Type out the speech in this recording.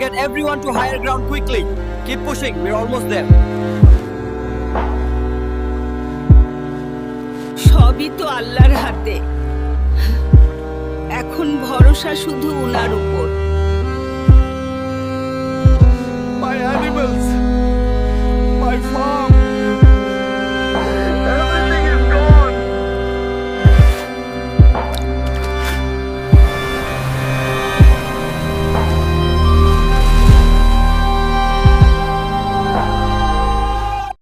get everyone to higher ground quickly. Keep pushing. We're almost there. সবই তো আল্লাহর হাতে এখন ভরসা শুধু উনার উপর